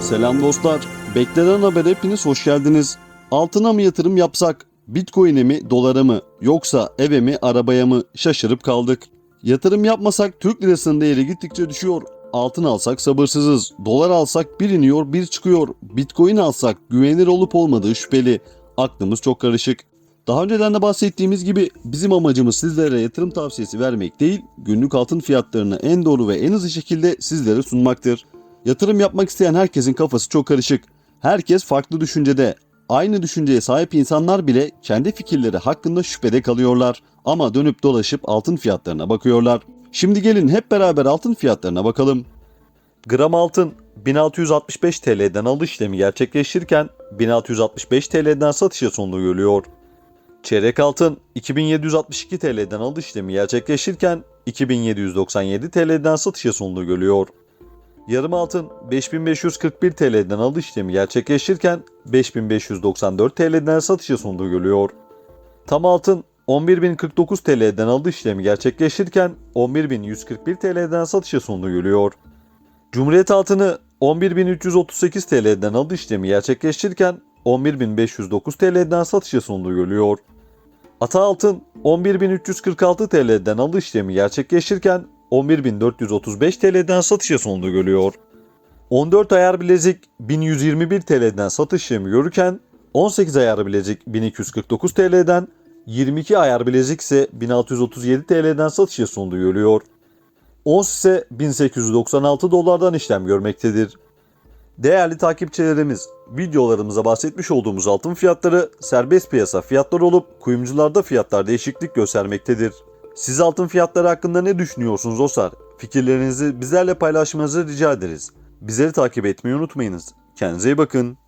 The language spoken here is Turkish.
Selam dostlar. Beklenen haber hepiniz hoş geldiniz. Altına mı yatırım yapsak? Bitcoin'e mi, dolara mı? Yoksa eve mi, arabaya mı? Şaşırıp kaldık. Yatırım yapmasak Türk lirasının değeri gittikçe düşüyor. Altın alsak sabırsızız. Dolar alsak bir iniyor bir çıkıyor. Bitcoin alsak güvenilir olup olmadığı şüpheli. Aklımız çok karışık. Daha önceden de bahsettiğimiz gibi bizim amacımız sizlere yatırım tavsiyesi vermek değil, günlük altın fiyatlarını en doğru ve en hızlı şekilde sizlere sunmaktır. Yatırım yapmak isteyen herkesin kafası çok karışık. Herkes farklı düşüncede. Aynı düşünceye sahip insanlar bile kendi fikirleri hakkında şüphede kalıyorlar. Ama dönüp dolaşıp altın fiyatlarına bakıyorlar. Şimdi gelin hep beraber altın fiyatlarına bakalım. Gram altın 1665 TL'den alış işlemi gerçekleştirirken 1665 TL'den satışa sonunu görüyor. Çeyrek altın 2762 TL'den alış işlemi gerçekleştirirken 2797 TL'den satışa sonunu görüyor. Yarım altın 5541 TL'den alış işlemi gerçekleştirirken 5594 TL'den satışa sonunu görüyor. Tam altın 11.049 TL'den alış işlemi gerçekleştirirken 11.141 TL'den satışa sonunu görüyor. Cumhuriyet altını 11.338 TL'den alış işlemi gerçekleştirirken 11.509 TL'den satışa sonunu görüyor. Ata altın 11.346 TL'den alış işlemi gerçekleştirirken 11.435 TL'den satışa sonunu görüyor. 14 ayar bilezik 1121 TL'den satış işlemi görürken 18 ayar bilezik 1249 TL'den 22 ayar bilezik ise 1637 TL'den satışa sonunu görüyor. Ons ise 1896 dolardan işlem görmektedir. Değerli takipçilerimiz, videolarımıza bahsetmiş olduğumuz altın fiyatları serbest piyasa fiyatları olup kuyumcularda fiyatlar değişiklik göstermektedir. Siz altın fiyatları hakkında ne düşünüyorsunuz dostlar? Fikirlerinizi bizlerle paylaşmanızı rica ederiz. Bizleri takip etmeyi unutmayınız. Kendinize iyi bakın.